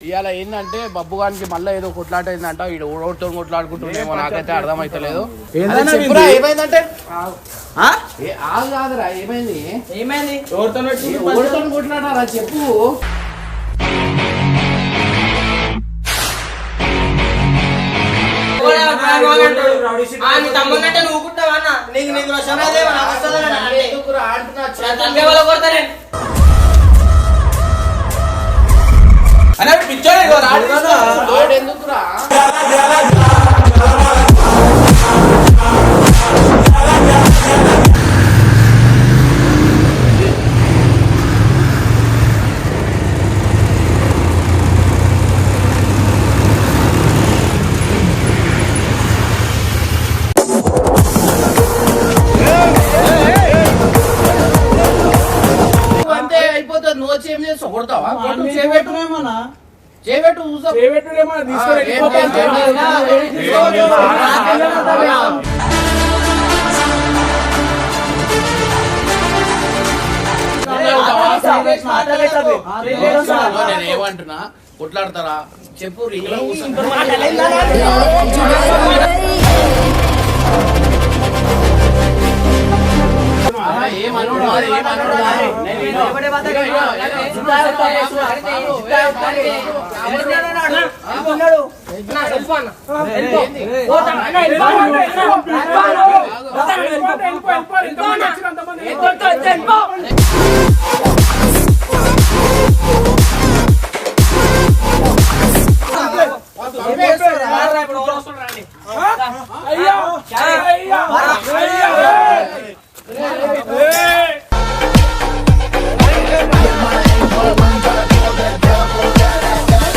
ఇవాళ ఏంటంటే బబ్బు గానికి మళ్ళీ ఏదో కొట్లాట అయిందంట ఈడ ఓడోడితో కొట్లాడుకుంటుండేమో నాకైతే అర్థమైతలేదు. చెప్పురా? ఏమైందంటే? ఆగు కాదురా ఏమైంది? ఓడితో కొట్లాడారా చెప్పు. నువ్వు కుట్టావా అన్న? నీకు నీకు అరే పిచ్చోడే కొట్లాడతారా చెప్పు ring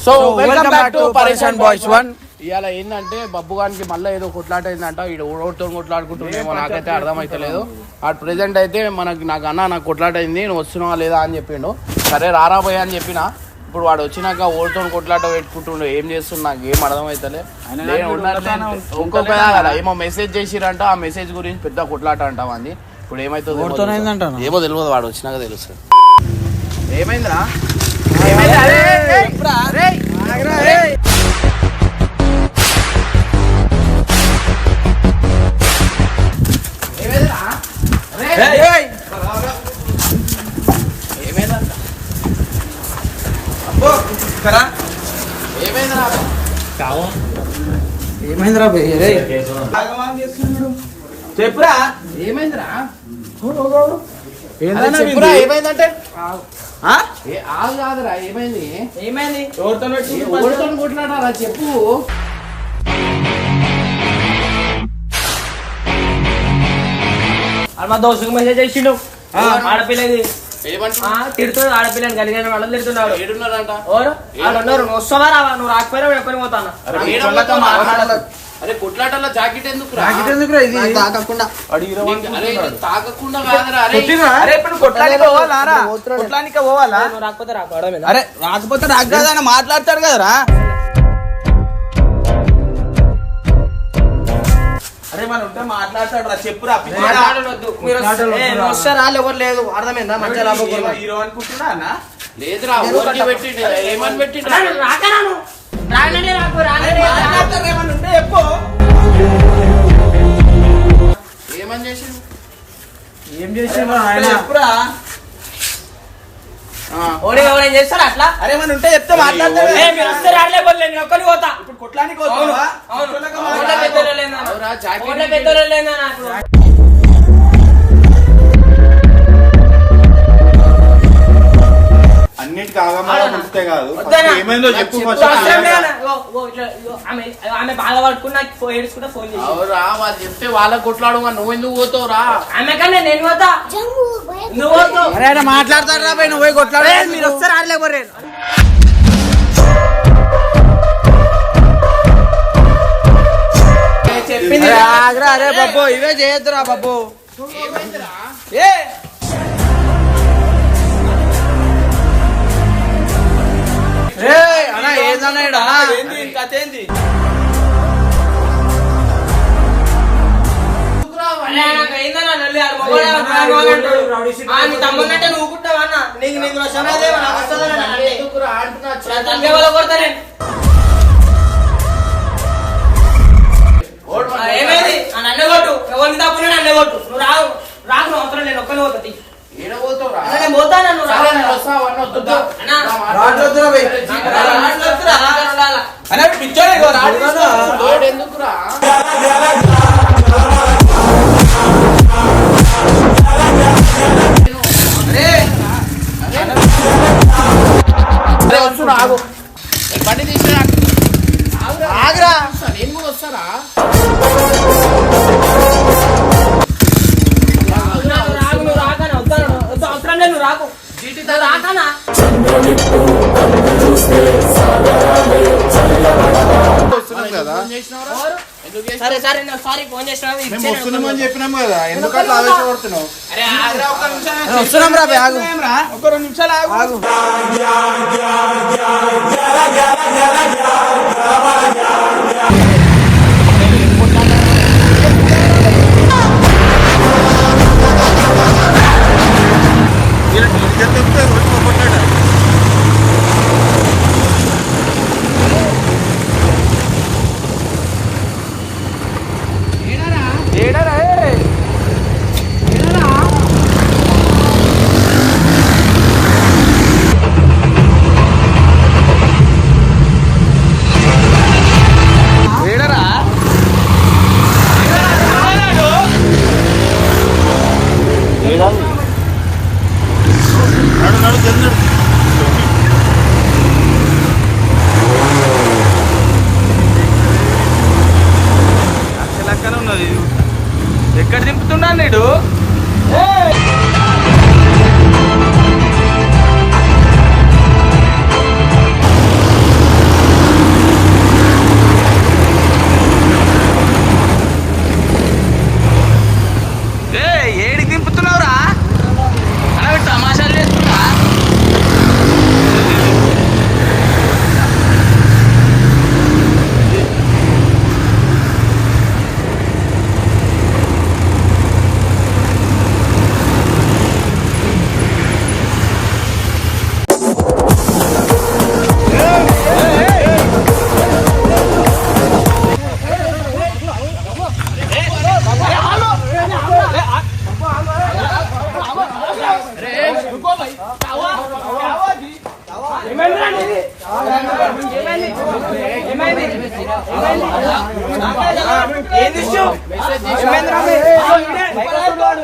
so welcome back to Pareshan boys one ఇవాళ ఏంటంటే బబ్బుగానికి మళ్ళీ ఏదో కొట్లాట అయిందంట ఈడ ఓడోడితో కొట్లాడుకుంటుండేమో నాకైతే అర్థమైతలేదు. అట్ ప్రెసెంట్ అయితే మనకి నాకు అన్న నాకు కొట్లాట అయింది నువ్వు వస్తున్నావా లేదా అని చెప్పిండు. సరే రారా పోయా అని చెప్పిన. ఇప్పుడు వాడు వచ్చినాక ఓడితో కొట్లాట పెట్టుకుంటుండే ఏం చేస్తుండు నాకు ఏం ఉన్నట్లే ఇంకొక కదా ఏమో మెసేజ్ చేసిరంట ఆ మెసేజ్ గురించి పెద్ద కొట్లాట అంటాం అంది. ఇప్పుడు ఏమైతుందో? ఏమో తెలియదు వాడు వచ్చినాక తెలుస్తుంది ఏమైందిరా? ఏమైంది? ఏమైందిరా. చెప్పురా? ఏమైందిరా? చెప్పురా వీంది? ఏమైందంటే? ఆగు. కాదురా ఏమైంది? ఏమైంది? ఎవరితో? కొట్లాడారా చెప్పు. అది మా దోస్తుకు మెసేజ్ చేసిండు. ఆ. ఆడపిల్లది తిడుతుంది ఆడపిల్లని కలిగిన వాళ్ళని తిడుతున్నాడు ఏడున్నారంట వాళ్ళు నువ్వు వస్తావా రావా నువ్వు రాకపోయినా ఎక్కడికి పోతాను అరే. అరే కొట్లాటలో జాకెట్ ఎందుకు నాకు ఇదెందుకురా ఇది? అరే ఇది తాకకుండా కాదురా అరే? అరే ఇప్పుడు కొట్లానికి పోవాలా? కొట్లానికి పోవాలా నువ్వు రాకపోతే రాకపోవడం అరే రాకపోతే కదా ఆయన మాట్లాడతాడు కదరా అరే మన ఉంటే మాట్లాడతాడు రా చెప్పురా మాట్లాడొద్దు. మీరు ఏ, నువ్వు వస్తే రాళ్ళు ఎవరు లేదు అర్థమైందా? మంచిగా రాబోకుండా హీరో అనుకుంటున్నా అన్న? లేదురా పెట్టిండు. ఏమని పెట్టిండు? రాకరాను రాకు ఉంటే చెప్పు. ఏమని చేసిండు? ఏం చేసిన చెప్పురా. ఆ. ఓడి ఎవరైనా చేస్తారా అట్లా? అరే మన ఉంటే చెప్తే మాట్లాడతాడు ఏ, మీరు వస్తే రాలే పోలే నేను ఒక్కడిని పోతా. ఇప్పుడు కొట్లానికి అవును అన్నిటికీ ఆగమనం అవునా? ఉంటే కాదు. ఏమైందో చెప్పు ఆమె ఆమె బాగా ఫో- ఏడుచుకుంటా ఫోన్ అవురా వాళ్ళు చెప్తే వాళ్ళ కొట్లాడు నువ్వు ఎందుకు పోతావురా ఆమె కన్నా నేను పోతా. నువ్వు పోతావు. మాట్లాడతాడు రా నువ్వు పోయి కొట్లాడు. ఏ, మీరు వస్తే రాలే పోరే చెప్పింది. ఇవే చేయొద్దురా బాబు. ఏ. వాడు అంటాడు. ఆ, నీ తమ్ముడంటే నువ్వు ఊరుకుంటావా అన్న? నీకు నీకు నష్టం అదే నాకు వస్తుందని అన్న అంటే. ఎందుకురా అంటున్నా నా తండ్రి వాళ్ళ కొడతా నేను. ఓడు ఆ, ఏమైంది? ఆ, నన్నే కొట్టు. ఎవరిని తప్పునే నన్నే కొట్టు. నువ్వు రావు. రాకు అవసరం నేను ఒక్కనే పోతుంది ఎందుకురా? అరే. అరే, వస్తున్నా, ఆగు. బండి తీసుకురా. ఆగురా. నేను కూడా వస్తారా ఎందుకు చేసినావు? సరే సరే నేను సారీ ఫోన్ చేసినా మేము వస్తున్నామని చెప్పినాం కదా ఎందుకు అట్లా ఆవేశపడుతున్నావు అరే ఆగ్రా ఒక్క నిమిషం వస్తున్నాం రా ఆగు ఒక రెండు నిమిషాలు ఆగు ఆగు क्या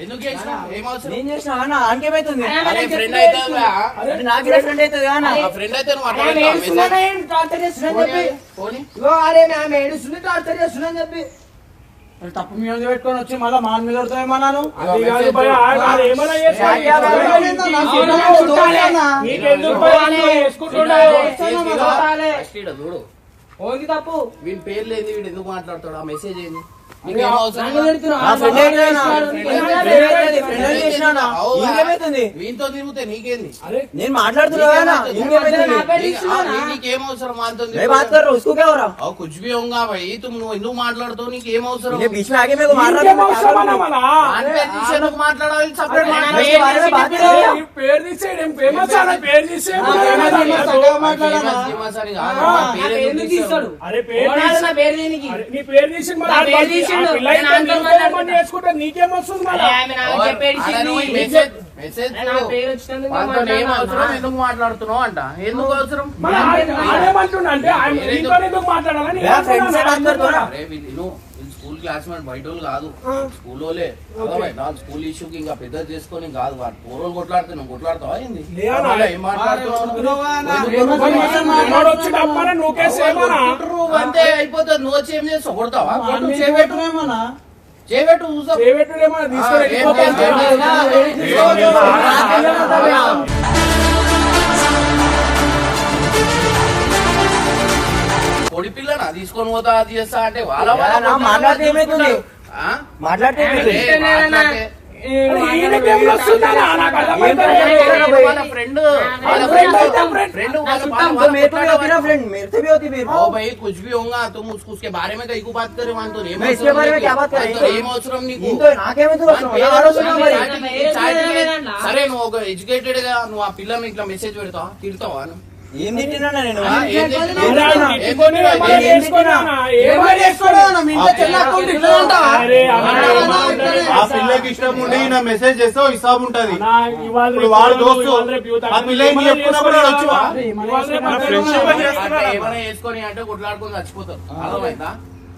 లేదు ఎందుకు పేరు చేసినా అన్న ఆనకేమైతుంది అరే ఫ్రెండ్ అయితే అంటే నాకు ఫ్రెండ్ అవుతుంది అన్న? ఆ ఫ్రెండ్ అయితే నువ్వు అట్లా టార్చర్ చెప్పి. ఇగో అరే టార్చర్ చెప్పి. తప్పు మీద పెట్టుకొని వచ్చి మళ్ళీ మాన్ మీద ఈడ చూడు. ఓంది తప్పు. వీని పేర్లు ఏంది? వీడు ఎందుకు మాట్లాడతాడు? ఆ మెసేజ్ ఏంది? వీంతో తిరిగితే నీకేంది? నేను మాట్లాడుతున్నా నీకేం అవసరం? మాతో కుछ भी होगा भाई तुम ఎందుకు మాట్లాడుతావు? నీకు ఏం అవసరం? మాట్లాడాలి? పేరు తీసాడు అరే పేరు నీ పేరు తీసి చేసిండు. నేర్చుకుంటా నీకేమొస్తుంది మాట్లాడుతున్నావు అంట? ఎందుకు అవసరం? స్కూల్ క్లాస్మేట్ బయట కాదు. స్కూల్ నాకు స్కూల్ ఇష్యూకి ఇంకా పెద్ద చేసుకొని కాదు వాడు పూర్వం కొట్లాడుతున్నాం కొట్లాడతావా ఏంది? నువ్వు వచ్చి ఏం చేస్తావు? కొడతావా? కొట్టు చేయబెట్టు ఏమన్నా చేయబెట్టు చూసావు చేయబెట్టుడేమో తీసుకొని కొడి పిల్లనా? తీసుకొని పోతా అది చేస్తా అంటే వాళ్ళ నా మాట్లాడితే ఏమైతుంది? మాట్లాడితే ఏమైతుంది? ఏ, మాట్లాడితే. ఈయనకేం వస్తుందన్నా నాకు అర్థమైతే వాళ్ళ ఫ్రెండ్ వాళ్ళ ఫ్రెండ్ फ्रेंड तो मेरे को भी होती ना फ्रेंड मेरे से भी होती फिर ओ भाई कुछ भी होगा तुम उसको उसके बारे में कहीं को बात करे मान तो मैं इसके बारे में क्या बात कर रही हूँ? ఏం అవసరం నీకు ఇంతో నాకేమైతుంది అవసరం? నా ఆలోచన మరి. సరే నువ్వు ఒక ఎడ్యుకేటెడ్ గా నువ్వు ఆ పిల్లని ఇట్లా మెసేజ్ పెడతావా తిడతావా ఏం తిట్టినా నేను? ఆ, పిల్లకి ఇష్టం ఉండి నా మెసేజ్ చేస్తే హిసాబ్ ఉంటది. వాడు దోస్తు. ఆ పిల్ల చెప్పుకున్నప్పుడు వచ్చి చేసుకొని అంటే కొట్లాడుకొని చచ్చిపోతారు. అర్థమైందా?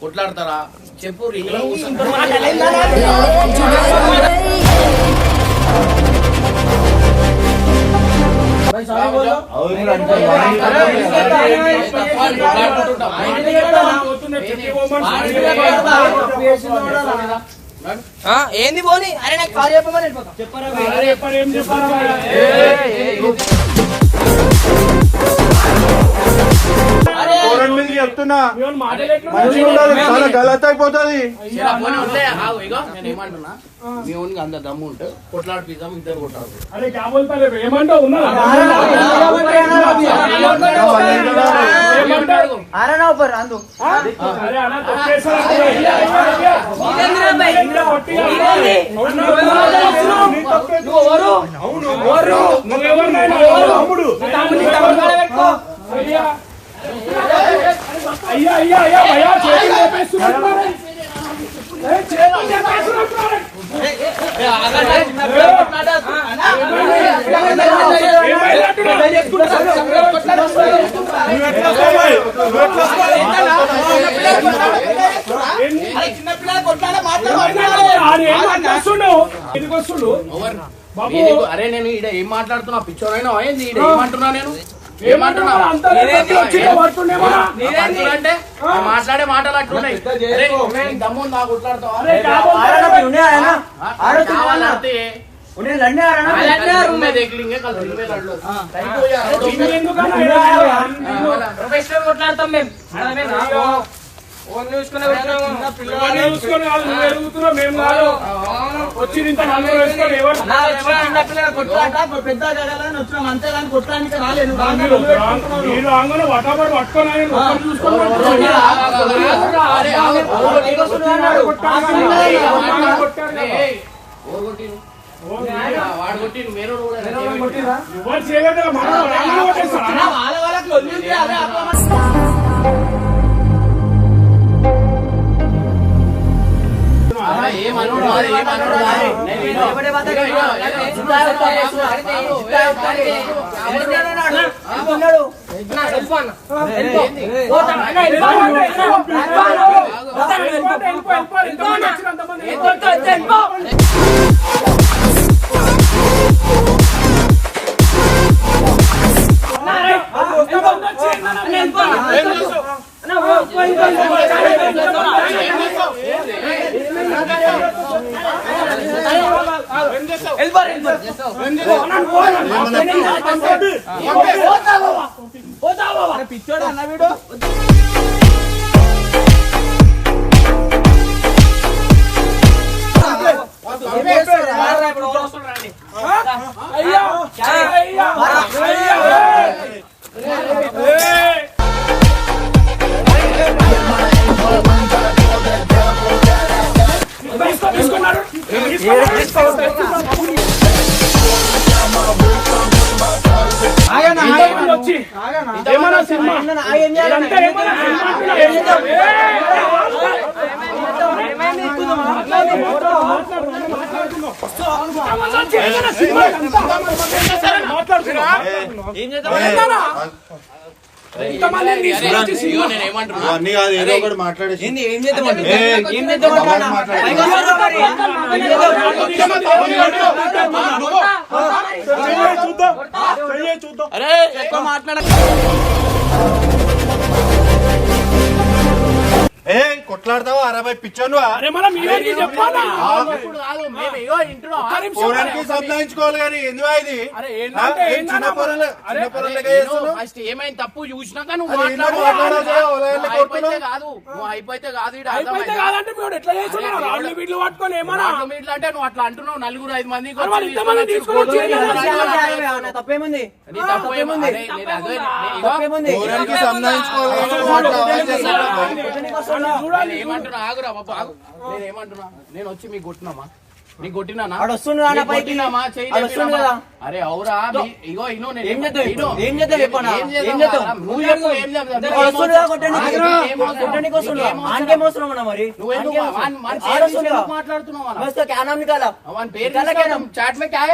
కొట్లాడతారా చెప్పు ఏంది పోని అరే నాకు కారు చెప్పమని చెప్పారా చెప్పరా ఫోరన్ మీదకి చెప్తున్నా మంచిగా ఉండాలి చాలా గలత్ అయిపోతుంది మీ ఓన్కి అంత దమ్ము ఉంటే కొట్లాడు పిద్దాం ఇద్దరు కొట్టాలి ఏమంటావు అందు నువ్వెవరు నువ్వెవరు తమ్ముడు తమ్ముడు పెట్టుకో అయ్యా అయ్యా అయ్యా చేతులు లేపేస్తున్నారు చేతులు లేపేస్తున్నారు? బాబు. అరే నేను ఈడ ఏం మాట్లాడుతున్నా? పిచ్చోనైనా ఏంది ఈడ ఏమంటున్నా నేను? ఏమంటున్నా అంతా లేకపోతే వచ్చి పడుతుండేమోనా? పడుతున్నా అంటే ఆ మాట్లాడే మాటలు అట్టున్నాయి అరే, నీకు దమ్ము ఉందా కొట్లాడతావా అరే आ కాబోలు रहा ना फिर उन्हें आया ना ఆ? आ रहा तुम కావాలంటే उन्हें लड़ने आ रहा ना कल रूम में देख लेंगे कल रूम में लड़ लो कहीं को यार ఇన్ని పెద్ద జరగాలని వచ్చినాం. అంతేగాని కొట్టడానికి రాలేదు. మీరు ఆంగన వటాబడి పట్టుకొని ఆయన వెళ్ళిపో ఏమన్నా సినిమా. ఏం చేద్దాం అన్ని కాదు ఏదో ఒకటి మాట్లాడేసి. ఏంది ఏం చేద్దాం అంటే? ఏ, ఏం ఏ కొట్లాడతావా అరవై పిచ్చను అరే మనం మీరేంటి చెప్పాలా ఇప్పుడు కాదు మేము పోరానికి సంపాదించుకోవాలి కానీ ఎందువా ఇది అరే ఆ? చిన్న చిన్న చేస్తున్నావు? ఫస్ట్ ఏమైంది తప్పు చూసినాక నువ్వు ఏందో మాట్లాడు. అయిపోతే కాదు నువ్వు అయిపోతే కాదు ఈడ అయిపోతే అర్థమైందా? కాదంటే మీరు ఎట్లా చేస్తున్నారు అరే, రాళ్ళు వీళ్ళు పట్టుకొని ఏమన్నా రాళ్ళు మీట్లు అంటే నువ్వు అట్లా అంటున్నావు నలుగురు ఐదు మంది అరే వాళ్ళు ఇంతమంది తీసుకొని వచ్చి ఏం తప్పేముంది అరే, తప్పేముంది పోరానికి కానీ. నేను ఏమంటున్నా? ఆగురా బాబు ఆగు. నేను ఏమంటున్నా? నేను వచ్చి మీకు కొట్టినామా? నీకు కొట్టినానా. కొట్టినామా? అరే అవురా ఇగో ఇనో ఏం చేద్దాం? ఏం చేద్దాం చెప్పనా? ఏం చేద్దాం? నువ్వు చెప్పు ఏం చేద్దాం? ఆనికేం అవసరం ఉన్నా మరి? కదా. ఎందుకు మాట్లాడుతున్నావు? మస్తు క్యా నామ్ నికాలా పేరు. చాట్ మే క్యా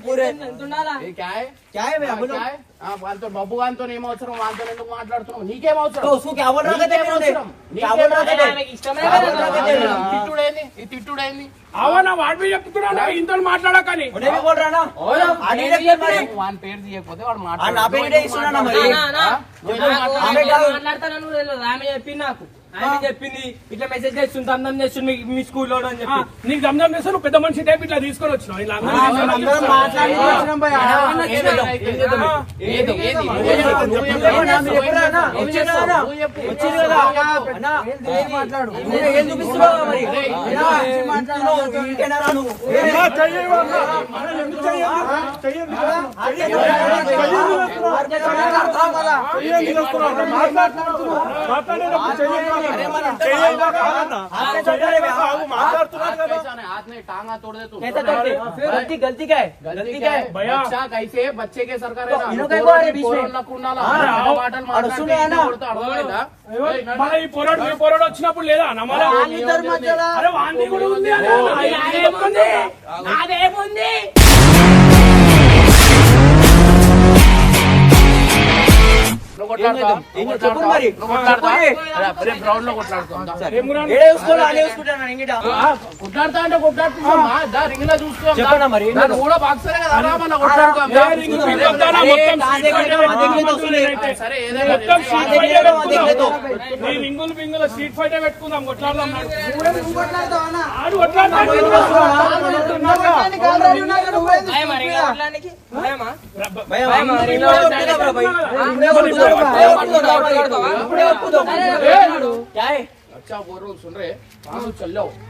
पूरे क्या है क्या है వాళ్ళతో ఎందుకు మాట్లాడుతున్నావు? తిట్టుడైంది? అవనా వాడి చెప్తున్నా ఇంత మాట్లాడకని. వాని పేరు తీయకపోతే వాడు నాకు. ఆమె చెప్పింది ఇట్లా మెసేజ్ చేస్తుంది అందం చేస్తుంది మీ- స్కూల్లో అని చెప్పి నీకు దమ్దం చేస్తే నువ్వు పెద్ద మనిషి టైప్ ఇట్లా తీసుకొని వచ్చినావు ఇలా. మాట్లాడి వచ్చినాం భయ్యా. ఏం చేద్దాం? ఏం చేద్దాం? ఏది? ఏది? నువ్వు చెప్పు. నువ్వు చెప్పు. చెప్పు నా, మీరు చెప్పు నా, ఏం వచ్చి చేస్తావు? నా. నువ్వు చెప్పు. వచ్చింది కదా అన్నా, నువ్వు ఏం చూపిస్తున్నావు మరి అన్నా, చూపిస్తున్నావు, ఇంకేనా రా నువ్వు आपने छोड़ा रे भैया। हाथ कैसा नहीं? हाथ नहीं टांगा तोड़ दे तू कैसे तोड़ते? गलती गलती क्या है गलती क्या है भैया। बच्चा कैसे बच्चे के सरकार है ना इन्हों का को अरे बीच में। कोरोना కొట్లాడతా అంటే కొట్లాడుతున్నాం రింగ్లో చూసుకో. చెప్పనా మరి, కూడా బాక్సరే కదా రా మన కొట్లాడుకోం దా. ఏ రింగ్ పీకొద్దానా? మొత్తం నా స్ట్రీట్ దగ్గర ఫైటర్ మా దగ్గర పెట్టుకుందాం. వస్తుంది. సరే ఏదైనా రింగులు పింగులు స్ట్రీట్ ఫైటర్ పెట్టుకుందాం కొట్లాడదాం నాడు. ఆడు కొట్లాడతాడు. భయమా? రింగ్ కొట్టడానికి?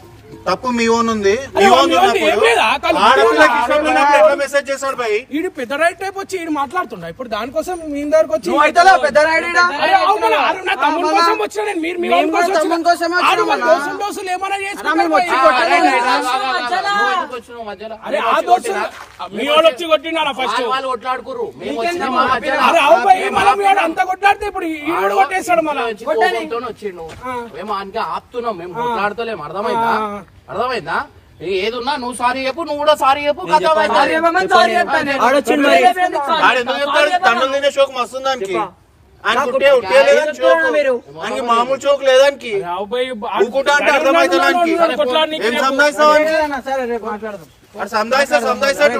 తప్పు మీ ఓన్ ఉంది మీ ఓన్ మెసేజ్ చేస్తాడు భయ్ ఈడు పెద్ద రైట్ టైప్ వచ్చి ఈడు మాట్లాడుతుండ ఇప్పుడు దానికోసం మీ దగ్గరకు వచ్చి అయితే పెద్ద నా తమ్ముడు కోసం వచ్చిన నేను మీరు మీ కోసం మన ఏమైనా చేసుకుంటారు. అరే ఆ మీ వాడు వచ్చి ఫస్ట్ వాళ్ళు కొట్లాడుకురు మేము వచ్చిన మా మధ్యలో అరే అవు పోయి మళ్ళీ మీ వాడు అంతా కొట్లాడితే ఇప్పుడు ఈడు కొట్టేస్తాడు మళ్ళీ మేము ఆయనకి ఆపుతున్నాం మేము కొట్లాడుతలేము అర్థమైందా అర్థమైందా? ఏదున్నా నువ్వు సారీ చెప్పు నువ్వు కూడా సారీ చెప్పు కథ సారీ చెప్పమని సారీ చెప్తాను నేను. ఆడొచ్చిండు మరి. ఆడు ఎందుకు చెప్తాడు? తన్నులు తినే షోక్ మస్తుంది దానికి. ఆయనకి మామూలు షోక్ లేదానికి అంటే ఏం సందాయిస్తా సందాయిస్తాడు.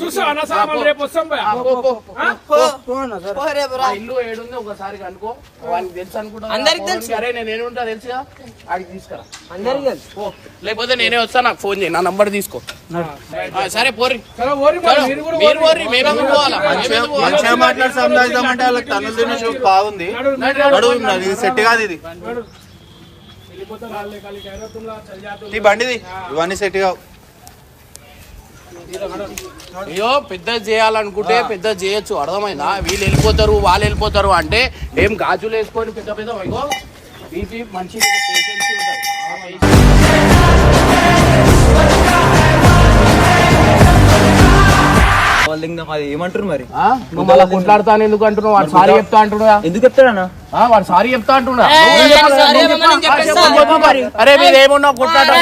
చూసా అన్న రేపు వస్తాం ఇల్లు ఏడుంది ఒకసారి కనుకో వానికి తెలుసు అనుకుంటా. అందరికి తెలుసు. అరే నేను ఏడుంటా తెలుసుగా? తీసుకురా. అందరికి తెలుసు. లేకపోతే నేనే వస్తా నాకు ఫోన్ చేయి. నా నంబర్ తీసుకో. సరే పోరి సరే, ఓరి మరి, పోరి పోవాలా? మంచిగా మాట్లాడి వాళ్ళకి తనులు తిన్న చూపు బాగుంది. నడువు నాది ఇది సెట్ కాదు ఇది. బండిది ఇవన్నీ సెట్ కావు. అయ్యో పెద్ద చేయాలనుకుంటే పెద్ద చేయొచ్చు. అర్థమైందా? వీళ్ళు వెళ్ళిపోతారు వాళ్ళు వెళ్ళిపోతారు అంటే ఏం గాజులు వేసుకొని పెద్ద పెద్ద ఇగో బీపీ మంచి ఏమంటారు మరి? ఆ? నువ్వు మళ్ళీ కొట్లాడతాను ఎందుకు అంటున్నావు? వాడు సారీ చెప్తా అంటున్నా. ఎందుకు చెప్తాడన్నా వాడు సారీ చెప్తా అంటున్నా. అరే మీరు ఏమున్నావు కొట్లాడటం.